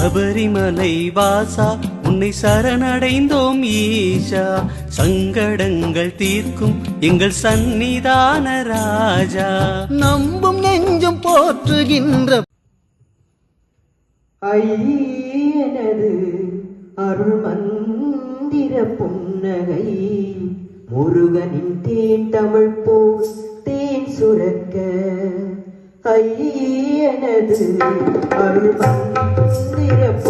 சபரிமலை வாசா உன்னை சரணடைந்தோம் ஈஷா. சங்கடங்கள் தீர்க்கும் எங்கள் சந்நிதான ராஜா. நம்பும் நெஞ்சம் போற்றுகின்ற ஐயனது அருள் மந்திர புன்னகை. முருகனின் தேன் தமிழ் போ தேன் சுரக்க. കഴിയണത് അരുൾ മന്ദിരപ്പ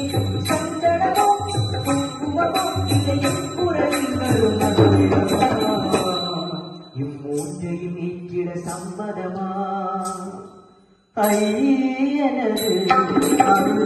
மதமா ஐயனது அருள்